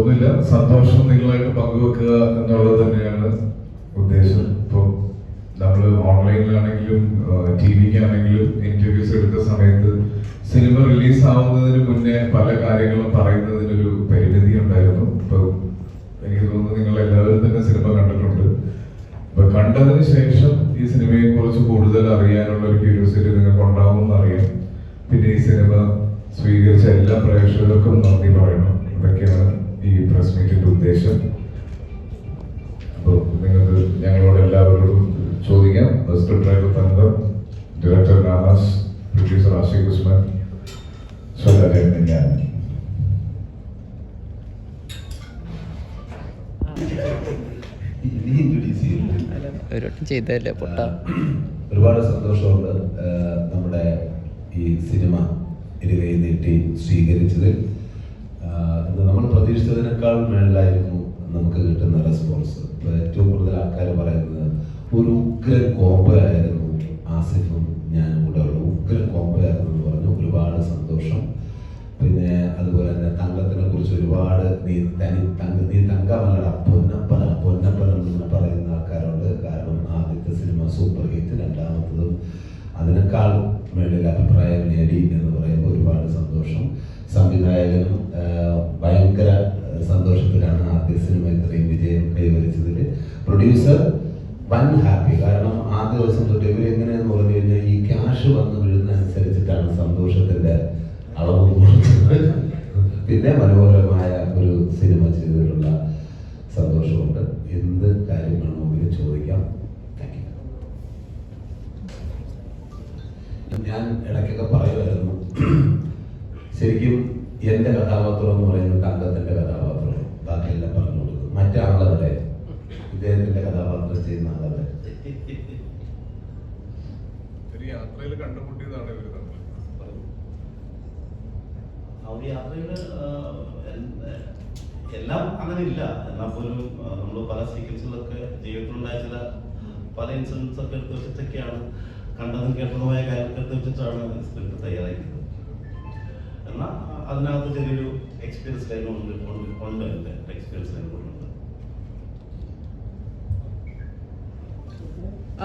ഒന്നുമില്ല സന്തോഷം നിങ്ങളായിട്ട് പങ്കുവെക്കുക എന്നുള്ളത് തന്നെയാണ് ഉദ്ദേശം. ഇപ്പോൾ നമ്മൾ ഓൺലൈനിലാണെങ്കിലും ടി വിക്കാണെങ്കിലും ഇന്റർവ്യൂസ് എടുത്ത സമയത്ത് സിനിമ റിലീസ് ആവുന്നതിന് മുന്നേ പല കാര്യങ്ങളും പറയുന്നതിനൊരു പരിമിതി ഉണ്ടായിരുന്നു. ഇപ്പോൾ എനിക്ക് തോന്നുന്നു നിങ്ങൾ എല്ലാവരും തന്നെ സിനിമ കണ്ടിട്ടുണ്ട്. അപ്പൊ കണ്ടതിന് ശേഷം ഈ സിനിമയെ കുറിച്ച് കൂടുതൽ അറിയാനുള്ള ഒരു ക്യൂരിയോസിറ്റി നിങ്ങൾക്ക് ഉണ്ടാവും അറിയാം പിന്നെ ഈ സിനിമ സ്വീകരിച്ച എല്ലാ പ്രേക്ഷകർക്കും നന്ദി പറയണം. ഇതൊക്കെയാണ് ഈ പ്രസ് മീറ്റിന്റെ ഉദ്ദേശം. അപ്പോൾ നിങ്ങൾക്ക് ഞങ്ങളോട് എല്ലാവരോടും ചോദിക്കാം. Bus driver Thankar director Nanas producer Ashiq Usman സ്വലാചേട്ടൻ ഞാൻ പൊട്ട? ഒരുപാട് സന്തോഷമുണ്ട് നമ്മുടെ ഈ സിനിമ ഇരുകൈ നീട്ടി സ്വീകരിച്ചതിൽ. നമ്മൾ പ്രതീക്ഷിച്ചതിനേക്കാൾ മേളിലായിരുന്നു നമുക്ക് കിട്ടുന്ന റെസ്പോൺസ് ഏറ്റവും കൂടുതൽ ആൾക്കാർ പറയുന്നത് ഒരു ഉഗ്രൻ കോമ്പയായിരുന്നു ആസിഫും ഞാനും കൂടെ ഉള്ള ഉഗ്രൻ കോമ്പയായിരുന്നു എന്ന് പറഞ്ഞു. ഒരുപാട് സന്തോഷം. പിന്നെ അതുപോലെ തന്നെ തങ്കത്തിനെ കുറിച്ച് ഒരുപാട് നീ തനി തങ്ക നീ തങ്കമല്ലട പൊന്നപ്പന പൊന്നപ്പന എന്ന് പറയുന്ന ആൾക്കാരുണ്ട്. കാരണം ആദ്യത്തെ സിനിമ സൂപ്പർ ഹിറ്റ് രണ്ടാമത്തതും അതിനേക്കാൾ മേളിൽ അഭിപ്രായം നേടി എന്ന് പറയുമ്പോൾ ഒരുപാട് സന്തോഷം സംവിധായകനും ആ, ഭയങ്കര സന്തോഷത്തിലാണ് ആദ്യ സിനിമ ഇത്രയും വിജയം കൈവരിച്ചതിൽ പ്രൊഡ്യൂസർ വൻ ഹാപ്പി കാരണം ആദ്യ ഇവർ എങ്ങനെയാന്ന് പറഞ്ഞു കഴിഞ്ഞാൽ ഈ ക്യാഷ് വന്നു വീഴുന്ന അനുസരിച്ചിട്ടാണ് സന്തോഷത്തിന്റെ അളവ് കൂടുന്നത്. പിന്നെ മനോഹരമായ ഒരു സിനിമ ചെയ്തിട്ടുള്ള സന്തോഷമുണ്ട്. എന്ത് കാര്യങ്ങളാണെങ്കിലും ചോദിക്കാം? ഞാൻ ഇടയ്ക്കൊക്കെ പറയുമായിരുന്നു. ശരിക്കും എന്റെ കഥാപാത്രം എന്ന് പറയുന്നത് തങ്കത്തിന്റെ കഥാപാത്രമാണ്. ബാക്കിയെല്ലാം പറഞ്ഞു കൊടുക്കും. മറ്റാളവിടെ ഇദ്ദേഹത്തിന്റെ കഥാപാത്രം ചെയ്യുന്ന ആളവിടെ കണ്ടുമുട്ടിയതാണ് ഇവർ തമ്മിൽ. എല്ലാം അങ്ങനെ ഇല്ല എന്നാൽ പോലും നമ്മൾ പല സീക്വൻസുകളൊക്കെ ജീവിതത്തിലുണ്ടായ ചില പല ഇൻസിഡൻസ് ഒക്കെ എടുത്ത് വെച്ചിട്ടൊക്കെയാണ് കണ്ടതും കേട്ടതുമായ കാര്യങ്ങൾ എടുത്ത് വെച്ചിട്ടാണ് സ്ക്രിപ്റ്റ് തയ്യാറാക്കിയത്. എന്നാൽ അതിനകത്ത് ചെറിയൊരു എക്സ്പീരിയൻസ് ലൈനുണ്ട് ഉണ്ട് എന്റെ എക്സ്പീരിയൻസ് ലൈൻ ഉണ്ട്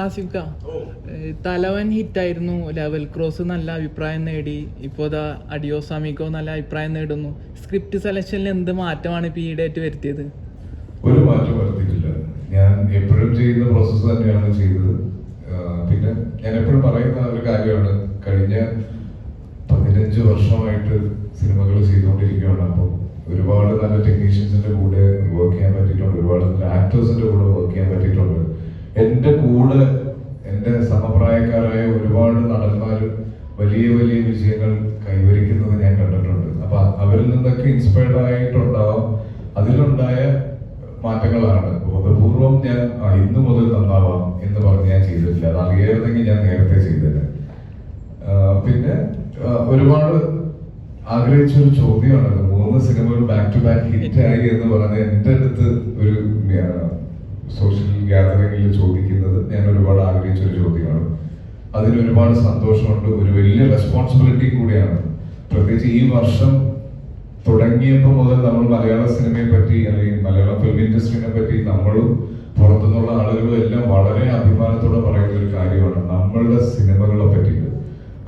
ആസിഫ്ക തലവൻ ഹിറ്റ് തലവൻ ഹിറ്റായിരുന്നു ലെവൽ. ക്രോസ് നല്ല അഭിപ്രായം നേടി. ഇപ്പോൾ ദാ അഡിയോസാമിക്കോ നല്ല അഭിപ്രായം നേടുന്നു. സ്ക്രിപ്റ്റ് സെലക്ഷനിൽ എന്ത് മാറ്റമാണ് ഇപ്പോൾ ഈയിടെയായിട്ട് വരുത്തിയത്? ഒരു മാറ്റം വരുത്തിയിട്ടില്ല. ഞാൻ എപ്പോഴും ചെയ്യുന്ന പ്രോസസ്സ് തന്നെയാണ് ചെയ്തത്. പിന്നെ ഞാൻ എപ്പോഴും പറയുന്ന ഒരു കാര്യമാണ്. കഴിഞ്ഞ പതിനഞ്ച് വർഷമായിട്ട് സിനിമകൾ ചെയ്തുകൊണ്ടിരിക്കുകയാണ്. അപ്പോൾ ഒരുപാട് നല്ല ടെക്നീഷ്യൻസിന്റെ കൂടെ വർക്ക് ചെയ്യാൻ പറ്റിയിട്ടുണ്ട്. ഒരുപാട് നല്ല ആക്ടേഴ്സിന്റെ കൂടെ വർക്ക് ചെയ്യാൻ പറ്റിയിട്ടുണ്ട്. എന്റെ കൂടെ എന്റെ സമപ്രായക്കാരായ ഒരുപാട് നടന്മാരും വലിയ വലിയ വിജയങ്ങൾ കൈവരിക്കുന്നത് ഞാൻ കണ്ടിട്ടുണ്ട്. അപ്പൊ അവരിൽ നിന്നൊക്കെ ഇൻസ്പയർഡ് ആയിട്ടുണ്ടാവാം. അതിലുണ്ടായ മാറ്റങ്ങളാണ്. ബോധപൂർവം ഞാൻ ഇന്നു മുതൽ നന്നാവാം എന്ന് പറഞ്ഞ് ഞാൻ ചെയ്തിട്ടില്ല. അത് അറിയായിരുന്നെങ്കിൽ ഞാൻ നേരത്തെ ചെയ്തില്ല. പിന്നെ ഒരുപാട് ആഗ്രഹിച്ചൊരു ചോദ്യമാണ്. മൂന്ന് സിനിമകൾ ബാക്ക് ടു ബാക്ക് ഹിറ്റ് ആയി എന്ന് പറഞ്ഞ് എന്റെ അടുത്ത് ഒരു സോഷ്യൽ ഗ്യാതറിംഗിൽ ചോദിക്കുന്നത് ഞാൻ ഒരുപാട് ആഗ്രഹിച്ച ഒരു ചോദ്യമാണ്. അതിന് ഒരുപാട് സന്തോഷമുണ്ട് ഒരു വലിയ റെസ്പോൺസിബിലിറ്റി കൂടിയാണ്. പ്രത്യേകിച്ച് ഈ വർഷം തുടങ്ങിയപ്പോൾ മുതൽ നമ്മൾ മലയാള സിനിമയെ പറ്റി അല്ലെങ്കിൽ മലയാള ഫിലിം ഇൻഡസ്ട്രീനെ പറ്റി നമ്മളും പുറത്തുനിന്നുള്ള ആളുകളും എല്ലാം വളരെ അഭിമാനത്തോടെ പറയുന്ന ഒരു കാര്യമാണ് നമ്മളുടെ സിനിമകളെ പറ്റിയിട്ട്.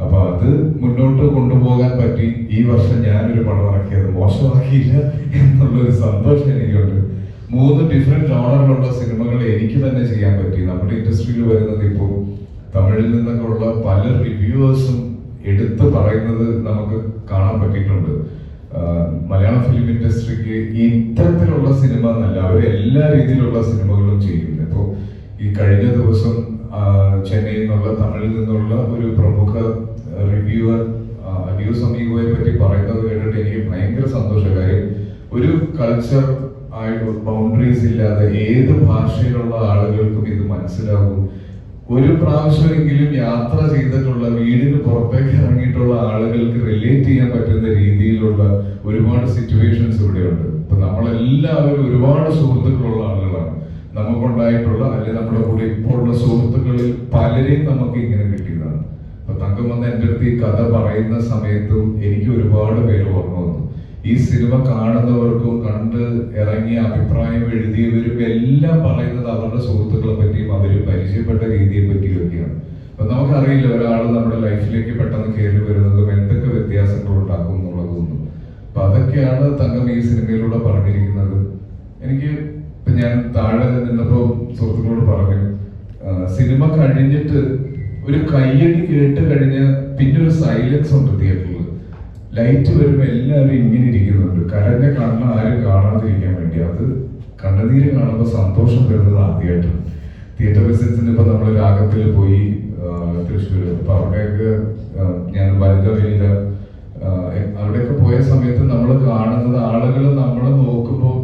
അപ്പൊ അത് മുന്നോട്ട് കൊണ്ടുപോകാൻ പറ്റി. ഈ വർഷം ഞാനൊരു പടം ഇറക്കിയത് മോശമാക്കിയില്ല എന്നുള്ളൊരു സന്തോഷം എനിക്കുണ്ട്. മൂന്ന് ഡിഫറെന്റ് ജോണറിലുള്ള സിനിമകൾ എനിക്ക് തന്നെ ചെയ്യാൻ പറ്റി. നമ്മുടെ ഇൻഡസ്ട്രിയിൽ വരുന്നത് ഇപ്പോൾ തമിഴിൽ നിന്നൊക്കെ ഉള്ള പല റിവ്യൂവേഴ്സും എടുത്തു പറയുന്നത് നമുക്ക് കാണാൻ പറ്റിയിട്ടുണ്ട്. മലയാളം ഫിലിം ഇൻഡസ്ട്രിക്ക് ഇത്തരത്തിലുള്ള സിനിമ എന്നല്ല അവർ എല്ലാ രീതിയിലുള്ള സിനിമകളും ചെയ്യുന്നു ഇപ്പോൾ ഈ കഴിഞ്ഞ ദിവസം ചെന്നൈയിൽ നിന്നുള്ള തമിഴിൽ നിന്നുള്ള ഒരു പ്രമുഖ റിവ്യൂവർ അഡിയോ സമീപയെ പറ്റി പറയുന്നത് കേട്ടിട്ട് എനിക്ക് ഭയങ്കര സന്തോഷകാര്യം ഒരു കൾച്ചർ ആയിട്ട് ബൗണ്ടറീസ് ഇല്ലാതെ ഏത് ഭാഷയിലുള്ള ആളുകൾക്കും ഇത് മനസ്സിലാകും ഒരു പ്രാവശ്യമെങ്കിലും യാത്ര ചെയ്തിട്ടുള്ള വീടിന് പുറത്തേക്ക് ഇറങ്ങിയിട്ടുള്ള ആളുകൾക്ക് റിലേറ്റ് ചെയ്യാൻ പറ്റുന്ന രീതിയിലുള്ള ഒരുപാട് സിറ്റുവേഷൻസ് ഇവിടെയുണ്ട്. ഇപ്പൊ നമ്മളെല്ലാവരും ഒരുപാട് സുഹൃത്തുക്കളുള്ള ആളുകളാണ്. നമുക്കുണ്ടായിട്ടുള്ള അല്ലെങ്കിൽ നമ്മുടെ കൂടെ ഇപ്പോൾ ഉള്ള സുഹൃത്തുക്കളിൽ പലരെയും നമുക്ക് ഇങ്ങനെ കിട്ടിയതാണ്. അപ്പൊ തങ്കം വന്ന് എന്റെ അടുത്ത് ഈ കഥ പറയുന്ന സമയത്തും എനിക്ക് ഒരുപാട് പേര് ഓർമ്മ വന്നു. ഈ സിനിമ കാണുന്നവർക്കും കണ്ട് ഇറങ്ങിയ അഭിപ്രായം എഴുതിയവരും എല്ലാം പറയുന്നത് അവരുടെ സുഹൃത്തുക്കളെ പറ്റിയും അവർ പരിചയപ്പെട്ട രീതിയെ പറ്റിയും ഒക്കെയാണ് അപ്പൊ നമുക്കറിയില്ല ഒരാൾ നമ്മുടെ ലൈഫിലേക്ക് പെട്ടെന്ന് കയറി വരുന്നതും എന്തൊക്കെ വ്യത്യാസങ്ങൾ ഉണ്ടാക്കും എന്നുള്ളതൊന്നും. അപ്പൊ അതൊക്കെയാണ് തങ്കം ഈ സിനിമയിലൂടെ പറഞ്ഞിരിക്കുന്നത്. എനിക്ക് ഇപ്പൊ ഞാൻ താഴെ നിന്നപ്പോ സുഹൃത്തുക്കളോട് പറഞ്ഞു സിനിമ കഴിഞ്ഞിട്ട് ഒരു കയ്യടി കേട്ട് കഴിഞ്ഞ് പിന്നെ ഒരു സൈലൻസ് ഉണ്ട് തിയേറ്ററിൽ ലൈറ്റ് വരുമ്പോൾ എല്ലാവരും ഇങ്ങനെ ഇരിക്കുന്നുണ്ട്. കരഞ്ഞ കണ്ണ് ആരും കാണാതിരിക്കാൻ വേണ്ടി. അത് കണ്ണുനീര് കാണുമ്പോൾ സന്തോഷം വരുന്നത് ആദ്യമായിട്ടാണ് തിയേറ്റർ വിസിറ്റ്സിന് ഇപ്പൊ നമ്മൾ രാഗത്തിൽ പോയി തൃശ്ശൂര്. അപ്പൊ അവിടെയൊക്കെ ഞാൻ വനിത വനിത അവിടെയൊക്കെ പോയ സമയത്ത് നമ്മൾ കാണുന്നത് ആളുകൾ നമ്മൾ നോക്കുമ്പോൾ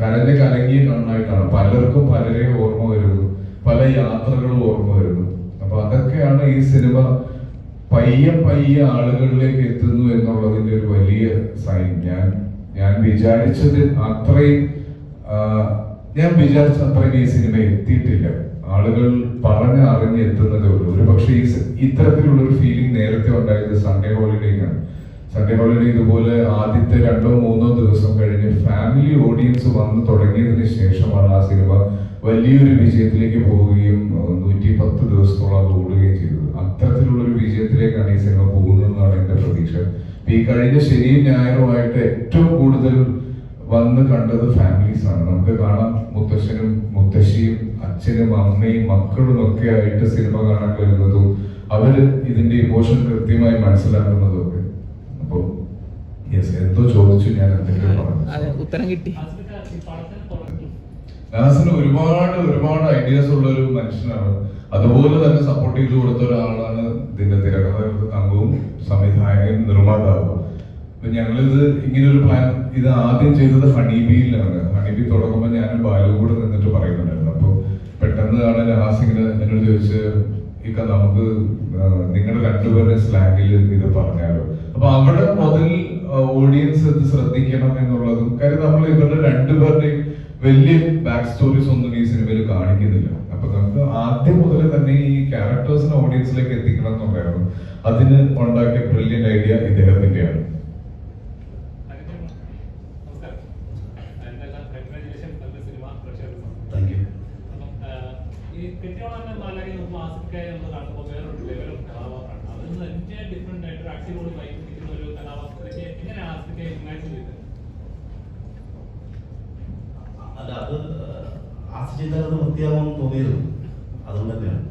കരഞ്ഞ കലങ്ങിയ കണ്ണായിട്ടാണ്. പലർക്കും പലരെയും ഓർമ്മ വരുന്നു. പല യാത്രകളും ഓർമ്മ വരുന്നു. അപ്പൊ അതൊക്കെയാണ് ഈ സിനിമ പയ്യെ പയ്യെ ആളുകളിലേക്ക് എത്തുന്നു എന്നുള്ളതിന്റെ ഒരു വലിയ സൈൻ ഞാൻ ഞാൻ വിചാരിച്ചത് അത്രയും ഞാൻ വിചാരിച്ച അത്രയും ഈ സിനിമ എത്തിയിട്ടില്ല. ആളുകൾ പറഞ്ഞ് അറിഞ്ഞ് എത്തുന്നതേ ഉള്ളൂ. ഒരു പക്ഷേ ഈ ഇത്തരത്തിലുള്ള ഒരു ഫീലിംഗ് നേരത്തെ ഉണ്ടായത് സൺഡേ ഹോളിഡേക്കാണ് സൺഡേ ഹോളിഡേ ഇതുപോലെ ആദ്യത്തെ രണ്ടോ മൂന്നോ ദിവസം കഴിഞ്ഞ് ഫാമിലി ഓഡിയൻസ് വന്ന് തുടങ്ങിയതിന് ശേഷമാണ് ആ സിനിമ വലിയൊരു വിജയത്തിലേക്ക് പോവുകയും നൂറ്റി പത്ത് ദിവസത്തോളം അത് ഓടുകയും ചെയ്തത്. അത്തരത്തിലുള്ള ഒരു വിജയത്തിലേക്കാണ് ഈ സിനിമ പോകുന്നതെന്നാണ് എന്റെ പ്രതീക്ഷ. ഈ കഴിഞ്ഞ ശനിയും ഞായറുമായിട്ട് ഏറ്റവും കൂടുതൽ വന്ന് കണ്ടത് ഫാമിലീസ് ആണ്. നമുക്ക് കാണാം മുത്തശ്ശനും മുത്തശ്ശിയും അച്ഛനും അമ്മയും മക്കളും ഒക്കെ ആയിട്ട് സിനിമ കാണാൻ വരുന്നതും അവർ ഇതിന്റെ ഇമോഷൻ കൃത്യമായി മനസ്സിലാക്കുന്നതും ഒക്കെ അപ്പൊ യെസ് എന്തോ ചോദിച്ചു ഞാൻ പറഞ്ഞു. ഉത്തരം കിട്ടി. നാസിന് ഒരുപാട് ഒരുപാട് ഐഡിയാസ് ഉള്ള ഒരു മനുഷ്യനാണ്. അതുപോലെ തന്നെ സപ്പോർട്ട് ചെയ്ത് കൊടുത്ത ഒരാളാണ് ഇതിന്റെ തിരക്കഥാകൃത്ത് തങ്കവും സംവിധായകൻ നിർമ്മാതാവും. അപ്പൊ ഞങ്ങളിത് ഇങ്ങനെ ഒരു പ്ലാൻ ഇത് ആദ്യം ചെയ്തത് ഹണിബിയിലാണ് ഹണിബി തുടങ്ങുമ്പോൾ ഞാൻ ബാലു കൂടെ നിന്നിട്ട് പറയുന്നുണ്ടായിരുന്നു. അപ്പോൾ പെട്ടെന്ന് ആണ് നഹാസ് ഇങ്ങനെ എന്നോട് ചോദിച്ച് ഇക്ക നമുക്ക് നിങ്ങളുടെ രണ്ടുപേരുടെ സ്ലാങ്ങിൽ ഇത് പറഞ്ഞാലോ? അപ്പൊ അവിടെ മുതൽ ഓഡിയൻസ് ഇത് ശ്രദ്ധിക്കണം എന്നുള്ളതും കാര്യം നമ്മൾ ഇവരുടെ രണ്ടുപേരുടെയും വലിയ ബാക്ക് സ്റ്റോറീസ് ഒന്നും ഈ സിനിമയിൽ കാണിക്കുന്നില്ല. അപ്പൊ നമുക്ക് ആദ്യം മുതൽ തന്നെ ഈ ക്യാരക്ടേഴ്സിനെ ഓഡിയൻസിലേക്ക് എത്തിക്കണം എന്നുണ്ടായിരുന്നു അതിന് ഉണ്ടാക്കിയ ബ്രില്യന്റ് ഐഡിയ ഇദ്ദേഹത്തിന്റെയാണ് നമസ്കാരം എന്തെല്ലാം കൺഗ്രാജുലേഷൻ നല്ല സിനിമ പ്രേക്ഷകർക്ക് താങ്ക് യു അപ്പം ഈ കെട്ടിയോളാന്റെ മാലാഖി നമുക്ക് ആസിഫിക്കായി നമ്മൾ കാണുമ്പോൾ വേറൊരു ലെവലും കഥാപാത്രമാണ് അതിൽ നിന്ന് എനിക്ക് ഡിഫറെന്റ് ആയിട്ട് ഒരു അടിപൊളി വൈകി നിൽക്കുന്ന ഒരു കഥാപാത്രത്തിലേക്ക് എങ്ങനെയാണ് ആസിഫിക്കായി ഇമാജിൻ ചെയ്തത് അല്ല അത് ആസ് ചെയ്താൽ അത് വൃത്തിയാവുമെന്ന് തോന്നിയിരുന്നു അതുകൊണ്ട് തന്നെയാണ്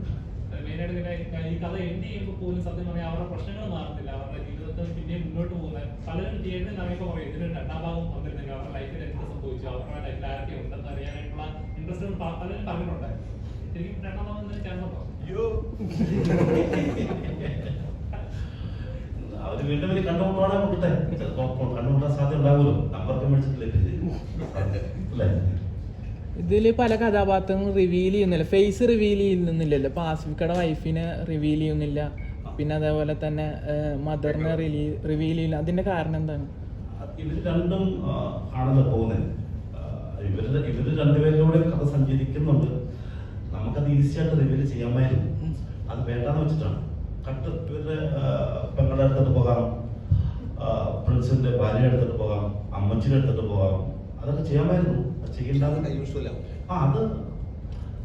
മെയിനായിട്ട് ഇങ്ങനെ ഈ കഥ എൻഡ് ചെയ്യുമ്പോൾ പോലും സത്യം പറഞ്ഞാൽ അവരുടെ പ്രശ്നങ്ങൾ മാറത്തില്ല. അവരുടെ ജീവിതത്തിൽ പിന്നെയും മുന്നോട്ട് പോകുന്ന പലരും തിയേറ്ററിൽ ഇറങ്ങിയപ്പോൾ പറയും ഇതിന് രണ്ടാം ഭാഗം വന്നിരുന്നെങ്കിൽ അവരുടെ ലൈഫിൽ എന്ത് സംഭവിച്ചു? അവരുടെ ലൈഫിൽ ആരൊക്കെ ഉണ്ടെന്ന് അറിയാനായിട്ടുള്ള ഇൻട്രസ്റ്റ് പലരും പറഞ്ഞിട്ടുണ്ടായിരുന്നു ശരിക്കും രണ്ടാം ഭാഗം തന്നെ ചേർന്നോ അവർ വീണ്ടും വലിയ കണ്ടുമുട്ടുവാണെ മുട്ടട്ടെ ചിലപ്പോ കണ്ടുമുട്ടാൻ സാധ്യത ഉണ്ടാവുമല്ലോ. മേടിച്ചിട്ടില്ലേ അല്ലേ? ഇതിൽ പല കഥാപാത്രങ്ങളും റിവീൽ ചെയ്യുന്നില്ല. ഫേസ് റിവീൽ ചെയ്യുന്നില്ലല്ലോ. ഇപ്പൊ ആസിഫിക്കയുടെ വൈഫിനെ റിവീൽ ചെയ്യുന്നില്ല. പിന്നെ അതേപോലെ തന്നെ മദറിനെ റിവീൽ ചെയ്യില്ല. അതിന്റെ കാരണം എന്താണ്? ഇവർ രണ്ടും ആണല്ലോ പോകുന്നത് ഇവർ ഇവർ രണ്ടുപേരിലൂടെ കഥ സഞ്ചരിക്കുന്നുണ്ട്. നമുക്കത് ഈസി ആയിട്ട് റിവീൽ ചെയ്യാമായിരുന്നു. അത് വേണ്ടാന്ന് വെച്ചിട്ടാണ്. കട്ട് ഇവരുടെ പെങ്ങളുടെ അടുത്തിട്ട് പോകാം. പ്രിൻസിന്റെ ഭാര്യ എടുത്തിട്ട് പോകാം. അമ്മച്ചിയുടെ എടുത്തിട്ട് പോകാം. അതൊക്കെ ചെയ്യാമായിരുന്നു. ചെയ്യേണ്ടത് ആ അത്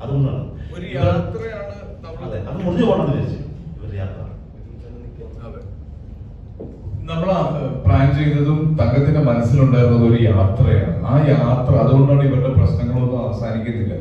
അതുകൊണ്ടാണ്. ഒരു യാത്രയാണ് നമ്മൾ- അതെ അത് മുറിഞ്ഞു പോകണമെന്ന് വിചാരിച്ചു. ഇവരുടെ യാത്ര. നമ്മൾ പ്ലാൻ ചെയ്തതും തങ്കത്തിന്റെ മനസ്സിലുണ്ടായിരുന്നത് ഒരു യാത്രയാണ്. ആ യാത്ര അതുകൊണ്ടാണ് ഇവരുടെ പ്രശ്നങ്ങളൊന്നും അവസാനിക്കുന്നില്ല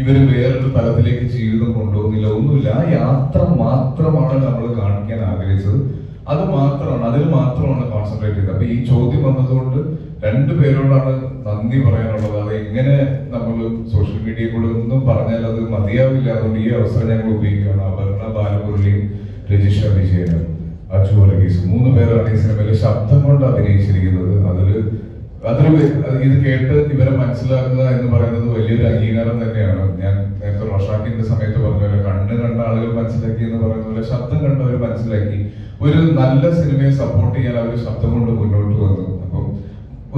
ഇവർ വേറൊരു തലത്തിലേക്ക് ജീവിതം കൊണ്ടുപോകുന്നില്ല. ഒന്നുമില്ല. ആ യാത്ര മാത്രമാണ് നമ്മൾ കാണിക്കാൻ ആഗ്രഹിച്ചത്. അത് മാത്രമാണ്. അതിൽ മാത്രമാണ് കോൺസെൻട്രേറ്റ് ചെയ്തത്. അപ്പൊ ഈ ചോദ്യം വന്നതുകൊണ്ട് രണ്ടു പേരോടാണ് നന്ദി പറയാനുള്ളത്. അത് എങ്ങനെ നമ്മൾ സോഷ്യൽ മീഡിയയിൽ കൂടെ ഒന്നും പറഞ്ഞാൽ അത് മതിയാവില്ല. അതുകൊണ്ട് ഈ അവസരം ഞങ്ങൾ ഉപയോഗിക്കുകയാണ്. അപർണ ബാലമുരളിയും രജിഷ വിജയനും വർഗീസ് മൂന്ന് പേരാണ് ഈ സിനിമയിൽ ശബ്ദം കൊണ്ട് അഭിനയിച്ചിരിക്കുന്നത്. അതൊരു അതൊരു ഇത് കേട്ട് ഇവരെ മനസ്സിലാക്കുക എന്ന് പറയുന്നത് വലിയൊരു അംഗീകാരം തന്നെയാണ്. ഞാൻ നേരത്തെ റോഷാക്കിന്റെ സമയത്ത് പറഞ്ഞ പോലെ കണ്ണ് കണ്ട ആളുകൾ മനസ്സിലാക്കി എന്ന് പറയുന്ന പോലെ ശബ്ദം കണ്ടവർ മനസ്സിലാക്കി. ഒരു നല്ല സിനിമയെ സപ്പോർട്ട് ചെയ്യാൻ അവർ ശബ്ദം കൊണ്ട് മുന്നോട്ട് വന്നു. അപ്പം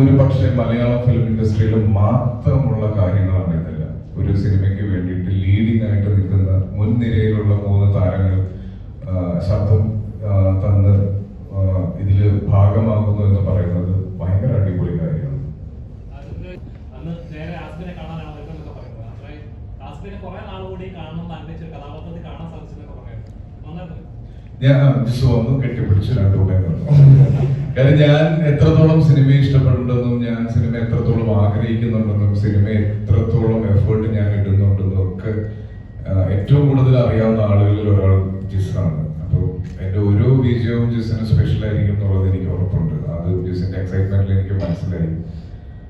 ഒരു പക്ഷേ മലയാളം ഫിലിം ഇൻഡസ്ട്രിയിൽ മാത്രമുള്ള കാര്യങ്ങളാണ് ഇതെല്ലാം. ഒരു സിനിമയ്ക്ക് വേണ്ടിയിട്ട് ലീഡിംഗ് ആയിട്ട് നിൽക്കുന്ന മുൻനിരയിലുള്ള മൂന്ന് താരങ്ങൾ ശബ്ദം നടന്നു എന്ന് പറയുന്നത് ഭയങ്കര അടിപൊളി കാര്യമാണ്. ഞാൻ കാരണം ഞാൻ എത്രത്തോളം സിനിമയെ ഇഷ്ടപ്പെടുന്നുണ്ടെന്നും ഞാൻ സിനിമ എത്രത്തോളം ആഗ്രഹിക്കുന്നുണ്ടെന്നും സിനിമ എത്രത്തോളം എഫേർട്ട് ഞാൻ ഇടുന്നുണ്ടെന്നും ഒക്കെ ഏറ്റവും കൂടുതൽ അറിയാവുന്ന ആളുകളിൽ ഒരാൾ ജിസാണ്. അപ്പോൾ എന്റെ ഓരോ വിജയവും ജിസിന് സ്പെഷ്യൽ ആയിരിക്കും എന്നുള്ളത് എനിക്ക് ഉറപ്പുണ്ട്. അത് ബ്യൂസിന്റെ എക്സൈറ്റ്മെന്റിൽ എനിക്ക് മനസ്സിലായി.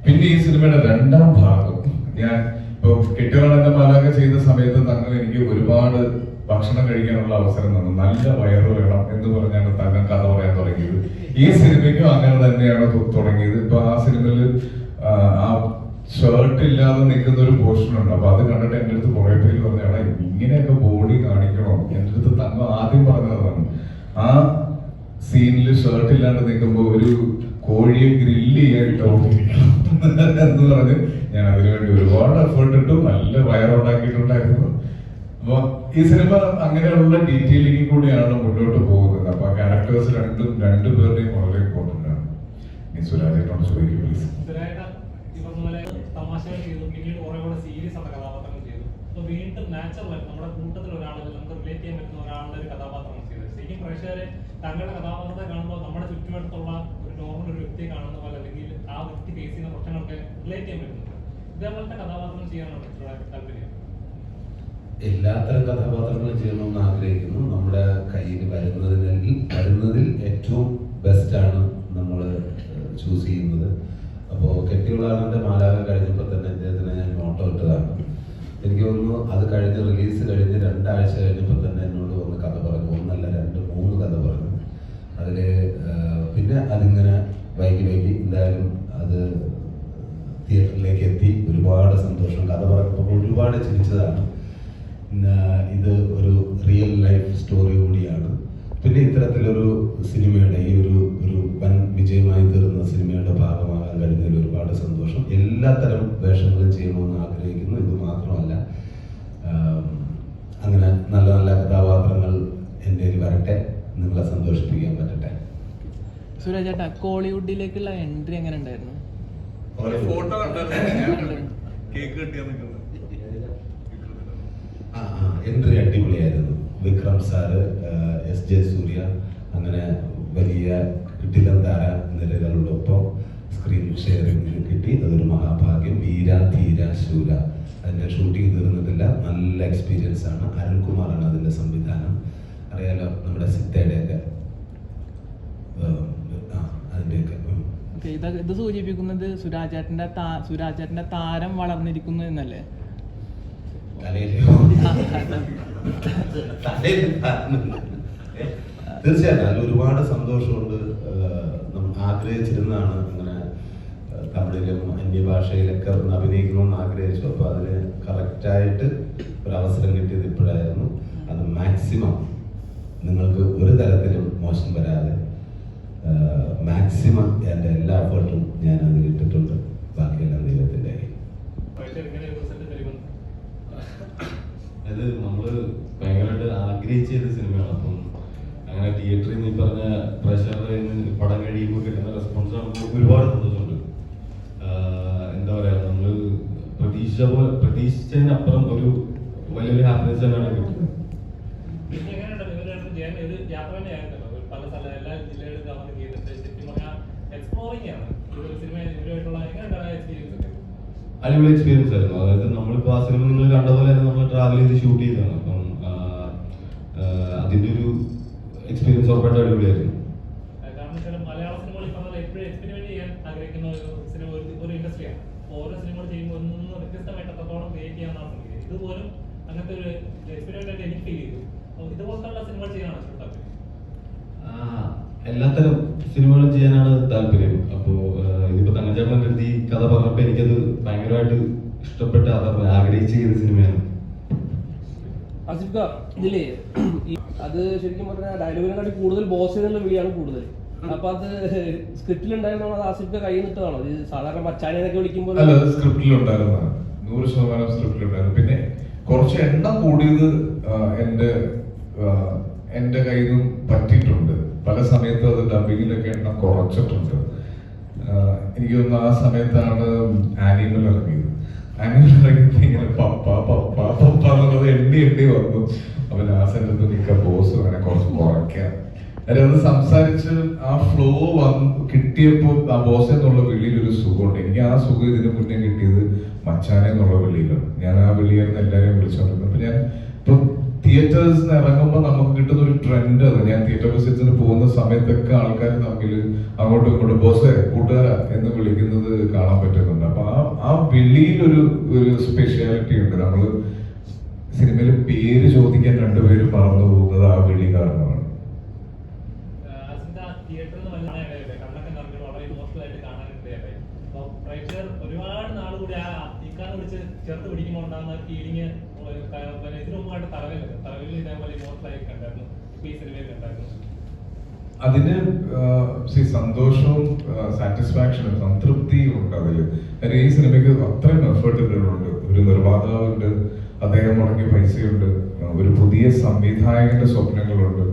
പിന്നെ ഈ സിനിമയുടെ രണ്ടാം ഭാഗം ഞാൻ ഇപ്പൊ കെട്ടുകളെന്ന മാലൊക്കെ ചെയ്ത സമയത്ത് തങ്ങൾ എനിക്ക് ഒരുപാട് ഭക്ഷണം കഴിക്കാനുള്ള അവസരം തന്നു. നല്ല വയറ് വേണം എന്ന് പറഞ്ഞാണ് തങ്ങൾ കഥ പറയാൻ തുടങ്ങിയത്. ഈ സിനിമയ്ക്കും അങ്ങനെ തന്നെയാണ് തുടങ്ങിയത്. ഇപ്പൊ ആ സിനിമയിൽ ആ ഷർട്ട് ഇല്ലാതെ നിൽക്കുന്ന ഒരു പോർഷൻ ഉണ്ട്. അപ്പൊ അത് കണ്ടിട്ട് എന്റെ അടുത്ത് കുറെ പേര് പറഞ്ഞാടാ ഇങ്ങനെയൊക്കെ ബോഡി കാണിക്കണം? എന്റെ അടുത്ത് തങ്ങൾ ആദ്യം പറഞ്ഞതാണ് ആ സീനിൽ ഷർട്ട് ഇല്ലാണ്ട് നിൽക്കുമ്പോ ഒരു കോഴിയെ ഗ്രില്ല് ചെയ്യാട്ടോ എന്ന് പറഞ്ഞ് ഞാൻ അതിനുവേണ്ടി ഒരുപാട് എഫേർട്ട് ഇട്ടു. നല്ല വയറുണ്ടാക്കിയിട്ടുണ്ടായിരുന്നു അപ്പൊ ഈ സിനിമ അങ്ങനെയുള്ള ഡീറ്റെയിലിംഗ് കൂടിയാണ് മുന്നോട്ട് പോകുന്നത്. അപ്പൊ ക്യാരക്ടേഴ്സ് രണ്ടും രണ്ടു പേരുടെയും വളരെ ഇമ്പോർട്ടന്റ് ആണ്. നീ സുരാജേട്ടനോട് ചോദിക്കും പ്ലീസ് തമാശകൾ ചെയ്തു. പിന്നീട് കുറെ കൂടെ സീരിയസ് ആയ കഥാപാത്രങ്ങൾ ചെയ്തു. അപ്പോൾ വീണ്ടും നാച്ചുറൽ നമ്മുടെ കൂട്ടത്തിൽ ഒരാൾ നമുക്ക് റിലേറ്റ് ചെയ്യാൻ പറ്റുന്ന ഒരാളുടെ ഒരു കഥാപാത്രമാണ് ചെയ്തത്. ശരിക്കും പ്രേക്ഷകരെ തങ്ങളുടെ കഥാപാത്രത്തെ കാണുമ്പോൾ നമ്മുടെ ചുറ്റുവട്ടത്തുള്ള ഒരു നോർമൽ ഒരു വ്യക്തിയെ കാണുന്ന പോലെ അല്ലെങ്കിൽ ആ വ്യക്തി ഫേസ് ചെയ്യുന്ന പ്രശ്നങ്ങളൊക്കെ റിലേറ്റ് ചെയ്യാൻ പറ്റുന്നുണ്ട്. ഇതേപോലത്തെ കഥാപാത്രം ചെയ്യാനാണ് താല്പര്യം? എല്ലാത്തരം കഥാപാത്രങ്ങളും ചെയ്യണമെന്ന് ആഗ്രഹിക്കുന്നു. നമ്മുടെ കയ്യിൽ വരുന്നതിനെങ്കിൽ വരുന്നതിൽ ഏറ്റവും ബെസ്റ്റാണ് നമ്മൾ ചൂസ് ചെയ്യുന്നത്. അപ്പോൾ കെട്ടിയുള്ളാറിന്റെ മാലാക കഴിഞ്ഞപ്പോൾ തന്നെ അദ്ദേഹത്തിന് ഞാൻ നോട്ടോ ഇട്ടതാണ്. എനിക്ക് തോന്നുന്നു അത് കഴിഞ്ഞ് റിലീസ് കഴിഞ്ഞ് രണ്ടാഴ്ച കഴിഞ്ഞപ്പോൾ തന്നെ എന്നോട് വന്ന് കഥ പറഞ്ഞു ഒന്നല്ല രണ്ട് മൂന്ന് കഥ പറഞ്ഞു അതിൽ പിന്നെ അതിങ്ങനെ വൈകി വൈകി എന്തായാലും അത് തിയേറ്ററിലേക്ക് എത്തി. ഒരുപാട് സന്തോഷം. കഥ പറഞ്ഞപ്പോൾ ഒരുപാട് ചിരിച്ചതാണ്. ഇത് ഒരു റിയൽ ലൈഫ് സ്റ്റോറി കൂടിയാണ്. പിന്നെ ഇത്തരത്തിലൊരു സിനിമയുടെ ഈ ഒരു ഒരു വൻ വിജയമായി തീർന്ന സിനിമയുടെ ഭാഗമാകാൻ കഴിഞ്ഞതിൽ ഒരുപാട് സന്തോഷം. എല്ലാത്തരം വേഷങ്ങളും ചെയ്യണമെന്ന് ആഗ്രഹിക്കുന്നു ഇത് മാത്രമല്ല ആം, അങ്ങനെ നല്ല നല്ല കഥാപാത്രങ്ങൾ എന്റെ കയ്യിൽ വരട്ടെ നിങ്ങളെ സന്തോഷിപ്പിക്കാൻ പറ്റട്ടെ സുരാജ് ചേട്ടാ കോളിവുഡിലേക്കുള്ള എൻട്രി എങ്ങനെ ഉണ്ടായിരുന്നു? ഫോട്ടോ കേക്ക് കിട്ടിയാ എൻട്രി അടിപൊളിയായിരുന്നു. Vikram sir S J Suryah അങ്ങനെ വലിയ കിട്ടിലം താര നിരകളോടൊപ്പം സ്ക്രീൻ ഷെയറിംഗ് കിട്ടി. അതൊരു മഹാഭാഗ്യം. വീര ധീര ശൂര. അതിന്റെ ഷൂട്ടിംഗ് തീർന്നിട്ടില്ല. നല്ല എക്സ്പീരിയൻസ് ആണ്. അരുൺകുമാറാണ് അതിന്റെ സംവിധാനം. അറിയാലോ നമ്മുടെ സിത്തയുടെയൊക്കെ ഏഹ്, ആ അതിന്റെയൊക്കെ ഉം. ഓക്കെ ഇത് ഇത് സൂചിപ്പിക്കുന്നത് സുരാജ് ചേട്ടന്റെ താ- സുരാജ് ചേട്ടന്റെ താരം വളർന്നിരിക്കുന്നു എന്നല്ലേ? തീർച്ചയായിട്ടും അതിൽ ഒരുപാട് സന്തോഷമുണ്ട്. നമ്മൾ ആഗ്രഹിച്ചിരുന്നതാണ് അങ്ങനെ തമിഴിലും തമിഴിലും അന്യഭാഷയിലൊക്കെ ഒന്ന് അഭിനയിക്കണമെന്ന് ആഗ്രഹിച്ചു. അപ്പോൾ അതിന് കറക്റ്റായിട്ട് ഒരു അവസരം കിട്ടിയത് ഇപ്പോഴായിരുന്നു. അത് മാക്സിമം നിങ്ങൾക്ക് ഒരു തരത്തിലും മോശം വരാതെ മാക്സിമം എന്റെ എല്ലാ എഫേർട്ടും ഞാൻ അതിൽ ഇട്ടിട്ടുണ്ട്. ബാക്കിയെല്ലാം ദൈവത്തിന്റെ അത് നമ്മൾ ഭയങ്കരമായിട്ട് ആഗ്രഹിച്ച ഒരു സിനിമയാണ്. അപ്പം അങ്ങനെ തിയേറ്ററിൽ നിന്ന് ഈ പറഞ്ഞ പ്രഷർ കയ്യിൽ നിന്ന് പടം കഴിയുമ്പോൾ കിട്ടുന്ന റെസ്പോൺസ് നമുക്ക് ഒരുപാട് സന്തോഷമുണ്ട്. എന്താ പറയാ നമ്മൾ പ്രതീക്ഷിച്ച പോലെ പ്രതീക്ഷിച്ചതിനപ്പുറം ഒരു വലിയൊരു ഹാപ്പിനെസ് തന്നെയാണ് കിട്ടുന്നത്. യാത്ര തന്നെയായിരുന്നല്ലോ പല സ്ഥലം എല്ലാ ജില്ലകളിലും കവർ ചെയ്തിട്ട് ശരിക്കും പറഞ്ഞാൽ എക്സ്പ്ലോറിംഗ് ആണ് ഒരു സിനിമ ഇവരുമായിട്ടുള്ള എങ്ങനെയുണ്ടായ എക്സ്പീരിയൻസ് ഒക്കെ അടിപൊളി എക്സ്പീരിയൻസ് ആയിരുന്നു. അതായത് നമ്മളിപ്പോൾ ആ സിനിമ നിങ്ങൾ കണ്ട പോലെ തന്നെ നമ്മൾ ട്രാവൽ ചെയ്ത് ഷൂട്ട് ചെയ്തതാണ്. അപ്പം അതിന്റെ ഒരു എക്സ്പീരിയൻസ് ഉറപ്പായിട്ടും അടിപൊളിയായിരുന്നു. അത് ഏത് സിനിമയാണ്. ആസിഫ് ഇതിലേ അത് ശരിക്കും പറഞ്ഞാൽ ഡയലോഗിനെക്കാട്ടി കൂടുതൽ ബോസ് ബോസിനുള്ള വിളിയാണ് കൂടുതൽ. അപ്പൊ അത് സ്ക്രിപ്റ്റിൽ ഉണ്ടായിരുന്നോ ആസിഫ് കൈ നിട്ടതാണോ ഇത് സാധാരണ മച്ചാനെന്നൊക്കെ വിളിക്കുമ്പോൾ നൂറ് ശതമാനം സ്ക്രിപ്റ്റിലുണ്ടായിരുന്നു. പിന്നെ കുറച്ച് എണ്ണം കൂടിയത് എന്റെ എന്റെ കയ്യിൽ നിന്നും പറ്റിയിട്ടുണ്ട്. പല സമയത്തും അത് ഡബിങ്ങിലൊക്കെ എണ്ണം കുറച്ചിട്ടുണ്ട്. എനിക്ക് തോന്നുന്നു ആ സമയത്താണ് ആനിമൽ ഇറങ്ങിയത്. അങ്ങനെ ഇങ്ങനെ പപ്പ പപ്പ പപ്പ എന്നുള്ളത് എണ്ണി എണ്ണി വന്നു. അപ്പൊ ലാസ്റ്റ് നിക്ക ബോസ് അങ്ങനെ കുറച്ച് കുറയ്ക്കാം അത് സംസാരിച്ച് ആ ഫ്ലോ വന്ന് കിട്ടിയപ്പോൾ ആ ബോസ് എന്നുള്ള വിളിയിൽ ഒരു സുഖമുണ്ട്. എനിക്ക് ആ സുഖം ഇതിന് മുന്നേ കിട്ടിയത് മച്ചാനെ എന്നുള്ള വിളിയിലാണ്. ഞാൻ ആ വിളിയായിരുന്നു എല്ലാവരെയും വിളിച്ചോണ്ടിരുന്നു അപ്പൊ ഞാൻ ഇപ്പൊ തിയേറ്റേഴ്സിന് ഇറങ്ങുമ്പോൾ നമുക്ക് കിട്ടുന്ന ഒരു ട്രെൻഡ് അത്. ഞാൻ തിയേറ്റർ വിസിറ്റ്സിന് പോകുന്ന സമയത്തൊക്കെ ആൾക്കാർ തമ്മിൽ അങ്ങോട്ടും ഇങ്ങോട്ടും ബോസേ കൂട്ടുകാരാ എന്ന് വിളിക്കുന്നത് കാണാൻ പറ്റുന്നുണ്ട് അപ്പൊ ആ ആ വിളിയിൽ ഒരു ഒരു സ്പെഷ്യാലിറ്റി ഉണ്ട്. നമ്മൾ സിനിമയിൽ പേര് ചോദിക്കാൻ രണ്ടുപേരും മറന്നു പോകുന്നത് ആ വിളി കാരണമാണ്. ഒരുപാട് നാൾ കൂടി ആ ഇക്കാന്ന് വിളിച്ച് ചേർത്ത് പിടിക്കുമ്പോൾ ഉണ്ടാകുന്ന ഫീലിംഗ് ഇതിനു മുമ്പായിട്ട് തലവില്ല തലവിൽ ഇതേപോലെ ഇമോഷണൽ ആയി കണ്ടായിരുന്നു. ഈ സിനിമയിൽ അതിന് സന്തോഷവും സാറ്റിസ്ഫാക്ഷനും സംതൃപ്തിയും ഉണ്ട് അതിൽ. കാര്യം ഈ സിനിമയ്ക്ക് അത്രയും എഫേർട്ട് ഇട്ടിട്ടുണ്ട് ഒരു നിർമ്മാതാവുണ്ട് അദ്ദേഹം മുടക്കിയ പൈസയുണ്ട്. ഒരു പുതിയ സംവിധായകന്റെ സ്വപ്നങ്ങളുണ്ട്.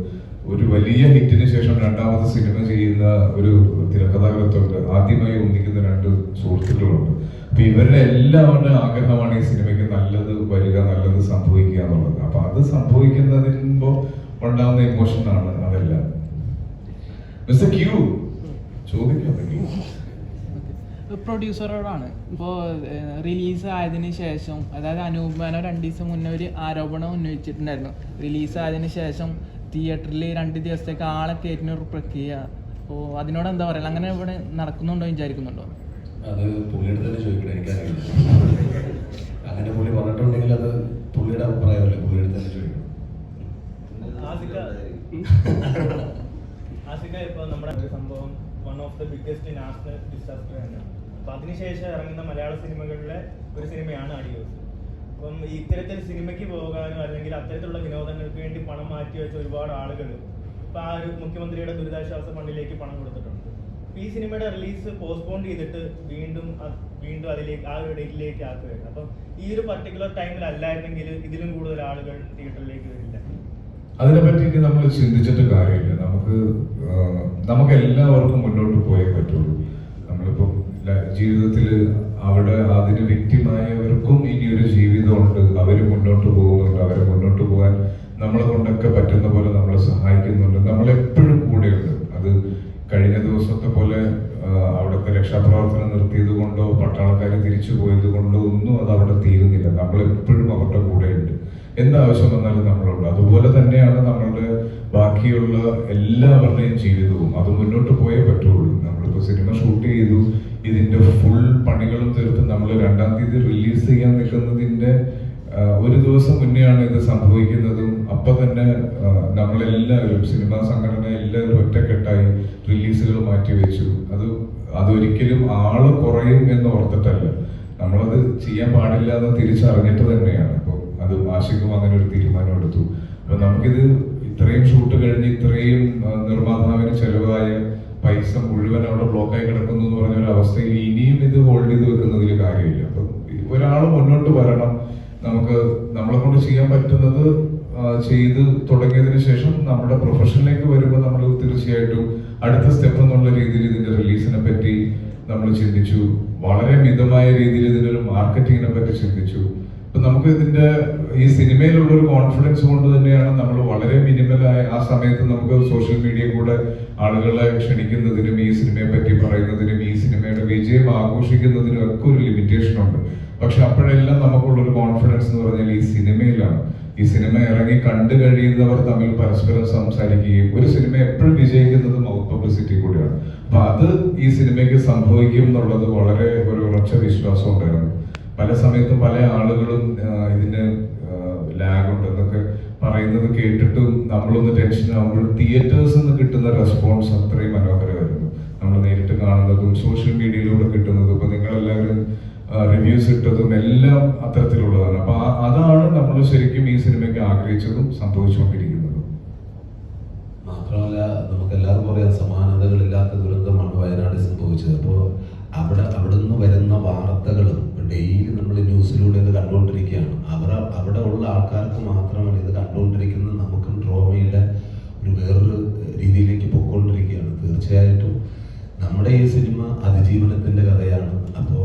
ഒരു വലിയ ഹിറ്റിന് ശേഷം രണ്ടാമത്തെ സിനിമ ചെയ്യുന്ന ഒരു തിരക്കഥാകൃത്തുണ്ട്. ആദ്യമായി ഒന്നിക്കുന്ന രണ്ട് സുഹൃത്തുക്കളുണ്ട്. അപ്പൊ ഇവരുടെ എല്ലാവരുടെ ആഗ്രഹമാണ് ഈ സിനിമയ്ക്ക് നല്ലത് വരിക നല്ലത് സംഭവിക്കുക എന്നുള്ളത്. അപ്പൊ അത് സംഭവിക്കുന്നതിനുമ്പോ ഉണ്ടാവുന്ന ഇമോഷനാണ് അതെല്ലാം. മിസ്റ്റർ ക്യൂ ചോദിക്കാം. പ്രൊഡ്യൂസറോടാണ് ഇപ്പോൾ റിലീസ് ആയതിനു ശേഷം അതായത് അനൂപ് മേനോ രണ്ട് ദിവസം മുന്നേ ഒരു ആരോപണം ഉന്നയിച്ചിട്ടുണ്ടായിരുന്നു. റിലീസ് ആയതിനു ശേഷം തിയേറ്ററിൽ രണ്ട് ദിവസത്തേക്ക് ആളെ കയറ്റുന്ന ഒരു പ്രക്രിയ. അപ്പോൾ അതിനോട് എന്താ പറയുക അങ്ങനെ ഇവിടെ നടക്കുന്നുണ്ടോ വിചാരിക്കുന്നുണ്ടോ? അത് പുള്ളിയുടെ തന്നെ ചോദിക്കണം എനിക്കറിയില്ല. അങ്ങനെ പുള്ളി പറഞ്ഞിട്ടുണ്ടെങ്കിൽ അത് പുള്ളിയുടെ അഭിപ്രായമല്ലേ? പുള്ളിയുടെ തന്നെ ചോദിക്കണം. ആസിക ഇപ്പൊ നമ്മുടെ ഒരു സംഭവം one of the biggest national disaster തന്നെയാണ് അപ്പൊ അതിനുശേഷം ഇറങ്ങുന്ന മലയാള സിനിമകളിലെ ഒരു സിനിമയാണ് അടിയോസ് അപ്പം ഇത്തരത്തിൽ സിനിമയ്ക്ക് പോകാനോ അല്ലെങ്കിൽ അത്തരത്തിലുള്ള വിനോദങ്ങൾക്ക് വേണ്ടി പണം മാറ്റി വെച്ച ഒരുപാട് ആളുകൾ ഇപ്പൊ ആ ഒരു മുഖ്യമന്ത്രിയുടെ ദുരിതാശ്വാസ ഫണ്ടിലേക്ക് പണം കൊടുത്തിട്ടുണ്ട്. ഈ സിനിമയുടെ റിലീസ് പോസ്റ്റ്പോൺ ചെയ്തിട്ട് വീണ്ടും വീണ്ടും അതിലേക്ക് ആ ഒരു ഡേറ്റിലേക്ക് ആക്കുകയാണ്. അപ്പം ഈ ഒരു പർട്ടിക്കുലർ ടൈമിൽ അല്ലായിരുന്നെങ്കിൽ ഇതിലും കൂടുതൽ ആളുകൾ തിയേറ്ററിലേക്ക് വരില്ല. അതിനെ പറ്റി നമ്മൾ ചിന്തിച്ചിട്ട് കാര്യമില്ല. നമുക്ക് നമുക്ക് എല്ലാവർക്കും മുന്നോട്ട് പോയേ പറ്റുള്ളൂ. ജീവിതത്തിൽ അവിടെ അതിന് വ്യക്തിമായവർക്കും ഇനി ഒരു ജീവിതമുണ്ട്. അവർ മുന്നോട്ട് പോകുന്നുണ്ട്. അവരെ മുന്നോട്ട് പോകാൻ നമ്മളെ കൊണ്ടൊക്കെ പറ്റുന്ന പോലെ നമ്മളെ സഹായിക്കുന്നുണ്ട്. നമ്മളെപ്പോഴും കൂടെയുണ്ട്. അത് കഴിഞ്ഞ ദിവസത്തെ പോലെ അവിടുത്തെ രക്ഷാപ്രവർത്തനം നിർത്തിയത് കൊണ്ടോ പട്ടാളക്കാർ തിരിച്ചു പോയത് കൊണ്ടോ ഒന്നും അത് അവിടെ തീരുന്നില്ല. നമ്മളെപ്പോഴും അവരുടെ കൂടെയുണ്ട്. എന്താവശ്യം വന്നാലും നമ്മളുണ്ട്. അതുപോലെ തന്നെയാണ് നമ്മളുടെ ബാക്കിയുള്ള എല്ലാവരുടെയും ജീവിതവും. അത് മുന്നോട്ട് പോയേ പറ്റുള്ളൂ. നമ്മളിപ്പോൾ സിനിമ ഷൂട്ട് ചെയ്തു. ഇതിന്റെ ഫുൾ പണികളും തീർത്ത് നമ്മൾ രണ്ടാം തീയതി റിലീസ് ചെയ്യാൻ നിൽക്കുന്നതിന്റെ ഒരു ദിവസം മുന്നെയാണ് ഇത് സംഭവിക്കുന്നതും. അപ്പൊ തന്നെ നമ്മളെല്ലാവരും സിനിമാ സംഘടന എല്ലാവരും ഒറ്റക്കെട്ടായി റിലീസുകൾ മാറ്റിവെച്ചു. അത് അതൊരിക്കലും ആൾ കുറയും എന്ന് ഓർത്തിട്ടല്ല. നമ്മളത് ചെയ്യാൻ പാടില്ല എന്ന് തിരിച്ചറിഞ്ഞിട്ട് തന്നെയാണ്. അപ്പോൾ അത് ആശിക്കും അങ്ങനെ ഒരു തീരുമാനം എടുത്തു അപ്പൊ നമുക്കിത് ഇത്രയും ഷൂട്ട് കഴിഞ്ഞ് ഇത്രയും നിർമ്മാതാവിന് ചെലവായ പൈസ മുഴുവൻ അവിടെ ബ്ലോക്കായി കിടക്കുന്നു എന്ന് പറഞ്ഞ ഒരു അവസ്ഥയിൽ ഇനിയും ഇത് ഹോൾഡ് ചെയ്ത് വെക്കുന്നതിൽ കാര്യമില്ല. അപ്പം ഒരാൾ മുന്നോട്ട് വരണം. നമുക്ക് നമ്മളെ കൊണ്ട് ചെയ്യാൻ പറ്റുന്നത് ചെയ്ത് തുടങ്ങിയതിന് ശേഷം നമ്മുടെ പ്രൊഫഷനിലേക്ക് വരുമ്പോൾ നമ്മൾ തീർച്ചയായിട്ടും അടുത്ത സ്റ്റെപ്പ് എന്നുള്ള രീതിയിൽ ഇതിന്റെ റിലീസിനെ പറ്റി നമ്മൾ ചിന്തിച്ചു. വളരെ മിതമായ രീതിയിൽ ഇതിന്റെ ഒരു മാർക്കറ്റിങ്ങിനെ പറ്റി ചിന്തിച്ചു. നമുക്ക് ഇതിന്റെ ഈ സിനിമയിലുള്ള ഒരു കോൺഫിഡൻസ് കൊണ്ട് തന്നെയാണ് നമ്മൾ വളരെ മിനിമലായ ആ സമയത്ത് നമുക്ക് സോഷ്യൽ മീഡിയ കൂടെ ആളുകളെ ക്ഷണിക്കുന്നതിനും ഈ സിനിമയെ പറ്റി പറയുന്നതിനും ഈ സിനിമയുടെ വിജയം ആഘോഷിക്കുന്നതിനും ഒക്കെ ഒരു ലിമിറ്റേഷൻ ഉണ്ട്. പക്ഷെ അപ്പോഴെല്ലാം നമുക്കുള്ള ഒരു കോൺഫിഡൻസ് എന്ന് പറഞ്ഞാൽ ഈ സിനിമയിലാണ്. ഈ സിനിമ ഇറങ്ങി കണ്ടു കഴിയുന്നവർ തമ്മിൽ പരസ്പരം സംസാരിക്കുകയും ഒരു സിനിമ എപ്പോഴും വിജയിക്കുന്നത് മൗത്ത് പബ്ലിസിറ്റി കൂടിയാണ്. അപ്പൊ അത് ഈ സിനിമയ്ക്ക് സംഭവിക്കും എന്നുള്ളത് വളരെ ഒരു ഉറച്ച വിശ്വാസം ഉണ്ടായിരുന്നു. പല സമയത്തും പല ആളുകളും ഇതിന് ലാഗ് ഉണ്ട് എന്നൊക്കെ പറയുന്നത് കേട്ടിട്ടും നമ്മളൊന്ന് ടെൻഷൻ ആകുമ്പോൾ തിയേറ്റേഴ്സിൽ നിന്ന് കിട്ടുന്ന റെസ്പോൺസ് അത്രയും മനോഹരമായിരുന്നു. നമ്മൾ നേരിട്ട് കാണുന്നതും സോഷ്യൽ മീഡിയയിലൂടെ കിട്ടുന്നതും ഇപ്പൊ നിങ്ങളെല്ലാവരും റിവ്യൂസ് ഇട്ടതും എല്ലാം അത്തരത്തിലുള്ളതാണ്. അപ്പൊ അതാണ് നമ്മൾ ശരിക്കും ഈ സിനിമയ്ക്ക് ആഗ്രഹിച്ചതും സംഭവിച്ചുകൊണ്ടിരിക്കുന്നതും. മാത്രമല്ല നമുക്ക് എല്ലാവർക്കും അറിയാം സമാനതകളില്ലാത്ത ദുരന്തമാണ് വയനാട് സംഭവിച്ചത്. അപ്പോൾ അവിടെ അവിടെ നിന്ന് വരുന്ന വാർത്തകളും ആൾക്കാർക്ക് മാത്രമല്ല ഇത് കണ്ടുകൊണ്ടിരിക്കുന്നത് നമുക്കും ഡ്രോമയുടെ ഒരു വേറൊരു രീതിയിലേക്ക് പോയിക്കൊണ്ടിരിക്കുകയാണ്. തീർച്ചയായിട്ടും നമ്മുടെ ഈ സിനിമ അതിജീവനത്തിന്റെ കഥയാണ്. അപ്പോൾ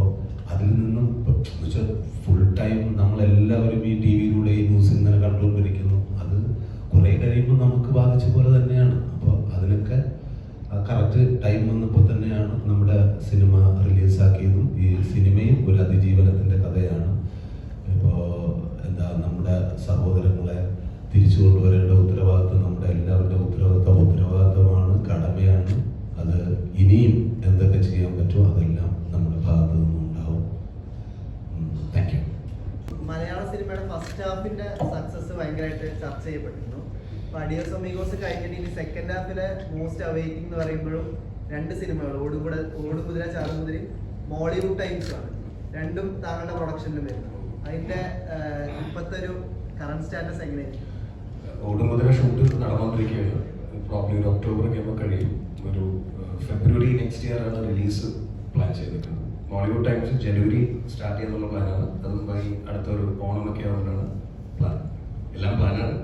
മലയാള സിനിമയുടെ ഫസ്റ്റ് ഹാഫിന്റെ സക്സസ് ഭയങ്കരമായിട്ട് ചർച്ച ചെയ്യപ്പെട്ടിരുന്നു. അപ്പൊ അഡിയോസ് ഒമീഗോസ് കഴിഞ്ഞിട്ട് ഇനി സെക്കൻഡ് ഹാഫിലെ മോസ്റ്റ് അവൈറ്റിംഗ് എന്ന് പറയുമ്പോഴും രണ്ട് സിനിമകൾ ഓടുകുട ഓടുകുതിര ചാറുകുതിരയും മോളിവുഡ് ടൈംസ് ആണ്. രണ്ടും താങ്കളുടെ പ്രൊഡക്ഷനിലും വരുന്നു അതിന്റെ ഇപ്പത്തെ ഒരു കറണ്ട് സ്റ്റാറ്റസ് എങ്ങനെയായിരിക്കും ഓടുമുതല ഷൂട്ട് നടന്നുകൊണ്ടിരിക്കുകയാണ്. പ്രോബ്ലി ഒരു ഒക്ടോബർ കഴിയും. ഒരു ഫെബ്രുവരി നെക്സ്റ്റ് ഇയർ ആണ് റിലീസ് പ്ലാൻ ചെയ്തിരിക്കുന്നത് മോളിവുഡ് ടൈംസ് ജനുവരി സ്റ്റാർട്ട് ചെയ്യുന്നുള്ള പ്ലാനാണ്. അത് വഴി അടുത്തൊരു ഓണമൊക്കെ ആവുന്നതാണ് പ്ലാൻ. എല്ലാം പ്ലാനാണ്.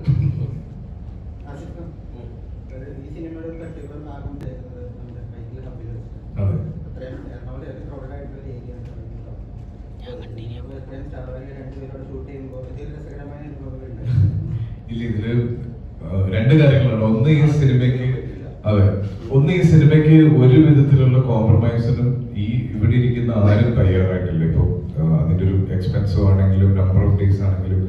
ഇല്ല ഇതിൽ രണ്ട് കാര്യങ്ങളാണ് ഒന്ന് ഈ സിനിമയ്ക്ക് അതെ. ഒന്ന് ഈ സിനിമയ്ക്ക് ഒരു വിധത്തിലുള്ള കോംപ്രമൈസിനും ഈ ഇവിടെ ഇരിക്കുന്ന ആരും തയ്യാറായിട്ടില്ല ഇപ്പൊ. അതിന്റെ ഒരു എക്സ്പെൻസീവ് ആണെങ്കിലും നമ്പർ ഓഫ് ഡേയ്സ് ആണെങ്കിലും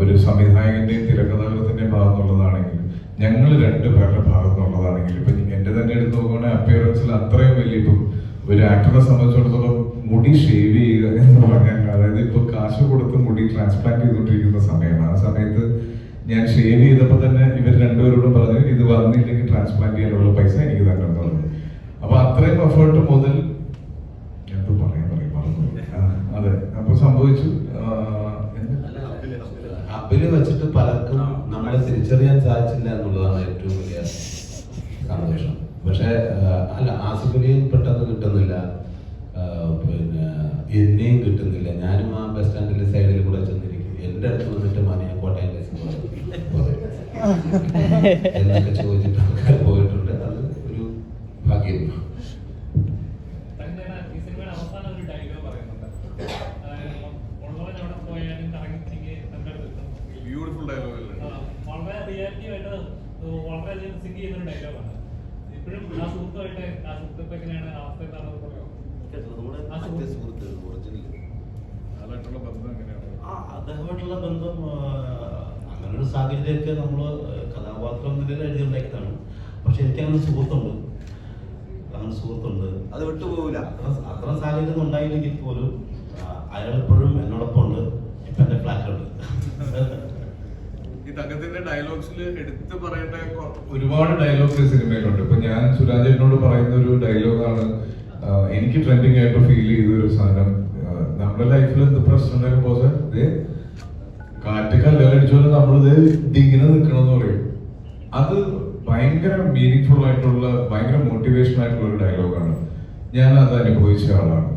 ഒരു സംവിധായകന്റെയും തിരക്കഥാകൃത്തിന്റെയും ഭാഗം എന്നുള്ളതാണെങ്കിലും ഞങ്ങൾ രണ്ട് പേരുടെ ഭാഗം എന്നുള്ളതാണെങ്കിലും ഇപ്പൊ എന്റെ തന്നെ എടുത്ത് നോക്കുകയാണെങ്കിൽ അപ്പിയറൻസിൽ അത്രയും വലിയ ഇപ്പം ഒരു ആക്ടറെ സംബന്ധിച്ചിടത്തോളം മുടി ഷേവ് ചെയ്യുക എന്ന് പറഞ്ഞാൽ അതായത് ഇപ്പൊ കാശ് കൊടുത്ത് മുടി ട്രാൻസ്പ്ലാന്റ് ചെയ്തുകൊണ്ടിരിക്കുന്ന സമയമാണ്. ആ സമയത്ത് ഞാൻ ഷേവ് ചെയ്തപ്പോൾ തന്നെ ഇവർ രണ്ടുപേരോടും പറഞ്ഞു ഇത് വന്നില്ലെങ്കിൽ ട്രാൻസ്പ്ലാന്റ് ചെയ്യാനുള്ള പൈസ എനിക്ക് തന്നെ പറഞ്ഞു. അപ്പൊ അത്രയും എഫേർട്ട് മുതൽ എന്തോ പറയാൻ പറയും അതെ. അപ്പൊ സംഭവിച്ചു? ഹബിൽ വെച്ചിട്ട് പലർക്കും നമ്മളെ തിരിച്ചറിയാൻ സാധിച്ചില്ല എന്നുള്ളതാണ് ഏറ്റവും വലിയ സന്തോഷം. പക്ഷെ അല്ല ആസിഫലിയും പെട്ടെന്ന് കിട്ടുന്നില്ല. പിന്നെ എന്നെയും കിട്ടുന്നില്ല. ഞാനും ആ ബസ് സ്റ്റാൻഡിന്റെ സൈഡിൽ കൂടെ ചെന്നിരിക്കും എന്റെ അടുത്ത് വന്നിട്ട് മണിയ കോട്ടയം എന്നൊക്കെ ചോദിച്ചിട്ട് ആൾക്കാർ പോയിട്ടുണ്ട്. അത് ഒരു ഭാഗ്യം. വളരെയധികം സിങ്ക് ചെയ്യുന്ന ഒരു ഡയലോഗാണ് ഇപ്പോഴും ആ സുഹൃത്തുമായിട്ട് ആ സുഹൃത്തുക്കൾ എങ്ങനെയാണ് അവസ്ഥ എന്താണെന്ന് ആ സുഹൃത്ത്. ഒറിജിനൽ അതായിട്ടുള്ള ബന്ധം അദ്ദേഹമായിട്ടുള്ള ബന്ധം അങ്ങനെയുള്ള അങ്ങനെ ഒരു സാഹചര്യമൊക്കെ നമ്മൾ കഥാപാത്രം നിലയിൽ എഴുതിയുണ്ടാക്കിയതാണ്. പക്ഷെ എനിക്ക് അങ്ങനെ സുഹൃത്തുണ്ട്. അങ്ങനെ സുഹൃത്തുണ്ട്. അത് വിട്ടുപോകില്ല അത്ര അത്ര സാഹചര്യം ഉണ്ടായില്ലെങ്കിൽ പോലും അയാൾ എപ്പോഴും എന്നോടൊപ്പം ഉണ്ട്. ഇപ്പൊ എന്റെ ഫ്ലാറ്റിലുണ്ട്. ഈ തങ്കത്തിന്റെ ഡയലോഗ്സിൽ എടുത്തു പറയേണ്ട ഒരുപാട് ഡയലോഗ്സ് സിനിമയിലുണ്ട്. ഇപ്പൊ ഞാൻ സുരാജേട്ടനോട് പറയുന്ന ഒരു ഡയലോഗാണ് എനിക്ക് ട്രെൻഡിങ് ആയിട്ട് ഫീൽ ചെയ്ത ഒരു സാധനം. നമ്മുടെ ലൈഫിൽ എന്ത് പ്രശ്നം പോസെ ഇത് കാറ്റ് കല്ലടിച്ചോലെ നമ്മളിത് ഇങ്ങനെ നിൽക്കണമെന്ന് പറയും. അത് ഭയങ്കര മീനിങ് ആയിട്ടുള്ള ഭയങ്കര മോട്ടിവേഷൻ ആയിട്ടുള്ള ഒരു ഡയലോഗാണ് ഞാൻ അത് അനുഭവിച്ച ആളാണ്.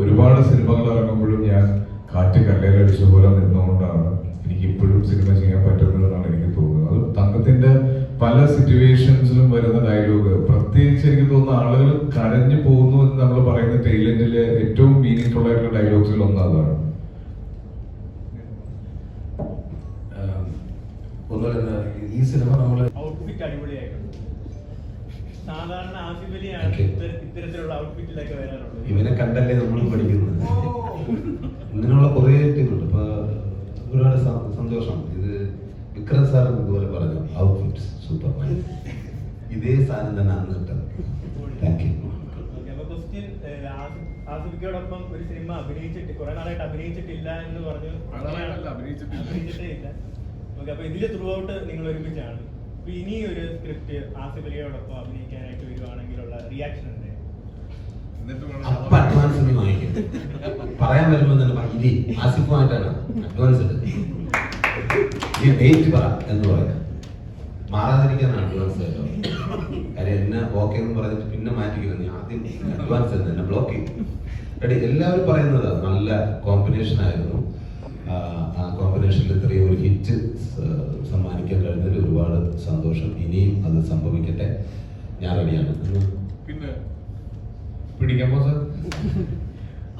ഒരുപാട് സിനിമകൾ ഇറങ്ങുമ്പോഴും ഞാൻ കാറ്റ് കല്ലയിലടിച്ച പോലെ നിന്നുകൊണ്ടാണ് എനിക്ക് ഇപ്പോഴും സിനിമ ചെയ്യാൻ പറ്റുന്നതെന്നാണ് എനിക്ക് തോന്നുന്നത്. അത് തങ്കത്തിന്റെ പല സിറ്റുവേഷൻസിലും വരുന്ന ഡയലോഗ് പ്രത്യേകിച്ച് എനിക്ക് തോന്നുന്ന ആളുകൾ കരഞ്ഞു പോകുന്നു എന്ന് നമ്മൾ പറയുന്ന ടൈലൻഡിലെ ഏറ്റവും മീനിങ് ഫുൾ ആയിട്ടുള്ള ഡയലോഗ്സിൽ ഒന്ന് അതാണ് ഒന്നുമല്ല ഈ സിനിമ നമ്മൾ ഔട്ട്ഫിറ്റ് അടിപൊളിയായിട്ടുണ്ട്. സാധാരണ ഇത്തരത്തിലുള്ള ഔട്ട്ഫിറ്റിലൊക്കെ വരാറുള്ളത്. ഇവനെ കണ്ടല്ലേ നമ്മൾ പഠിക്കുന്നത്? ഇങ്ങനെയുള്ള കുറേ ടീമുണ്ട് ഇപ്പൊ ഒരുപാട് സന്തോഷം. ഇത് വിക്രം സാർ ഇതുപോലെ പറഞ്ഞു ഔട്ട്ഫിറ്റ്സ് സൂപ്പർ. ഇതേ സാധനം തന്നെ അന്ന് താങ്ക് യു ആസിഫിക്കോടൊപ്പം ഒരു സിനിമ അഭിനയിച്ചിട്ട് കുറെ നാളായിട്ട് അഭിനയിച്ചിട്ടില്ല എന്ന് പറഞ്ഞു. അഭിനയിച്ചിട്ടില്ല. അഭിനയിച്ചിട്ടേ ഇല്ല. ഓക്കെ അപ്പൊ ഇതിൽ ത്രൂ ഔട്ട് നിങ്ങൾ ഒരുമിച്ചാണ്. അപ്പൊ ഇനി ഒരു സ്ക്രിപ്റ്റ് ആസിഫ് അലിയോടൊപ്പം അഭിനയിക്കാനായിട്ട് വരുവാണെങ്കിലുള്ള റിയാക്ഷൻ അപ്പൊ അഡ്വാൻസ് പറയാൻ വരുമ്പോ തന്നെ പറ, ആസിഫുമായിട്ടാണ് അഡ്വാൻസ് എടുത്ത് ഈ ഡേറ്റ് പറ എന്ന് പറയാം. മാറാതിരിക്കാനാണ് അഡ്വാൻസ് കേട്ടോ കാര്യം എന്നെ ഓക്കെ എന്ന് പറഞ്ഞിട്ട് പിന്നെ മാറ്റിക്കില്ല നീ ആദ്യം അഡ്വാൻസ് എന്ന് എന്നെ ബ്ലോക്ക് ചെയ്യും റെഡി എല്ലാവരും പറയുന്നത് നല്ല കോമ്പിനേഷൻ ആയിരുന്നു. ആ, കോമ്പിനേഷനിൽ ഇത്രയും ഒരു ഹിറ്റ് സമ്മാനിക്കാൻ കഴിഞ്ഞതിൽ ഒരുപാട് സന്തോഷം. ഇനിയും അത് സംഭവിക്കട്ടെ. ഞാൻ റെഡിയാണ് പിന്നെ? പിടിക്കാമോ സാർ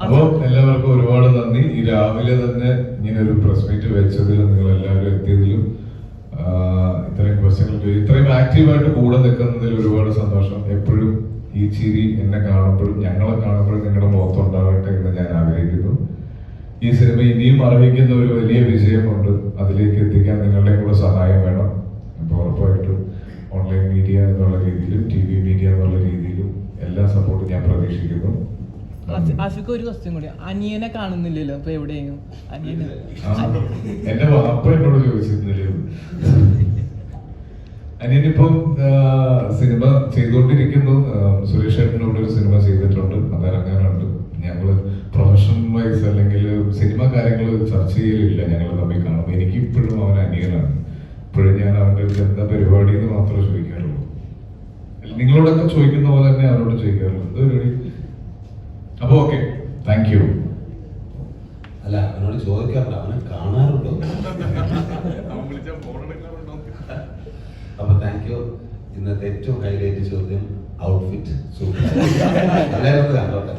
അപ്പോ എല്ലാവർക്കും ഒരുപാട് നന്ദി. ഈ രാവിലെ തന്നെ ഇങ്ങനെ ഒരു പ്രസ് മീറ്റ് വെച്ചതിലും നിങ്ങൾ എല്ലാവരും എത്തിയതിലും ഇത്രയും ക്വസ്റ്റ്യങ്ങൾ ഇത്രയും ആക്റ്റീവായിട്ട് കൂടെ നിൽക്കുന്നതിൽ ഒരുപാട് സന്തോഷം. എപ്പോഴും ഈ ചിരി എന്നെ കാണുമ്പോഴും ഞങ്ങളെ കാണുമ്പോഴും നിങ്ങളുടെ മുഖത്തുണ്ടാവട്ടെ എന്ന് ഞാൻ ആഗ്രഹിക്കുന്നു. ഈ സിനിമ ഇനിയും അറിയിക്കുന്ന ഒരു വലിയ വിജയമുണ്ട്. അതിലേക്ക് എത്തിക്കാൻ നിങ്ങളുടെ കൂടെ സഹായം വേണം. അപ്പോൾ ഉറപ്പായിട്ടും ഓൺലൈൻ മീഡിയ എന്നുള്ള രീതിയിലും ടി വി മീഡിയ എന്നുള്ള രീതിയിലും എല്ലാ സപ്പോർട്ടും ഞാൻ പ്രതീക്ഷിക്കുന്നു. ആസിഫിക്ക് ഒരു ക്വസ്റ്റ്യൻ കൂടി. അനിയനെ കാണുന്നില്ലല്ലോ അപ്പൊ എവിടെയെങ്കിലും അനിയനെ. എന്റെ വാപ്പ എന്നോട് ചോദിച്ചിരുന്നില്ല. അനിയനിപ്പം സിനിമ ചെയ്തുകൊണ്ടിരിക്കുന്നു. സുരേഷ് ഏട്ടനോട് ഒരു സിനിമ ചെയ്തിട്ടുണ്ട്. അത് ഇറങ്ങാനുണ്ട് ഞങ്ങൾ പ്രൊഫഷണൽ വൈസ് അല്ലെങ്കിൽ സിനിമ കാര്യങ്ങൾ ചർച്ച ചെയ്യലില്ല. ഞങ്ങൾ തമ്മിൽ കാണും എനിക്ക് ഇപ്പോഴും അവൻ അനിയനാണ്. ഇപ്പോഴും ഞാൻ അവന്റെ അടുത്ത് എന്താ പരിപാടി എന്ന് മാത്രമേ ചോദിക്കാറുള്ളൂ. നിങ്ങളോടൊക്കെ ചോദിക്കുന്ന പോലെ തന്നെ അവരോട് ചോദിക്കാറുള്ളൂ. എന്താ പരിപാടി അപ്പൊ ഓക്കെ താങ്ക് യു അല്ല അവനോട് ചോദിക്കാറുണ്ട് അവനെ കാണാറുണ്ടോ? അപ്പൊ താങ്ക് യു ഇന്നത്തെ ഏറ്റവും ഹൈലൈറ്റ് ചോദ്യം ഔട്ട്ഫിറ്റ് സൂപ്പർ എല്ലാവരും കണ്ടോട്ടെ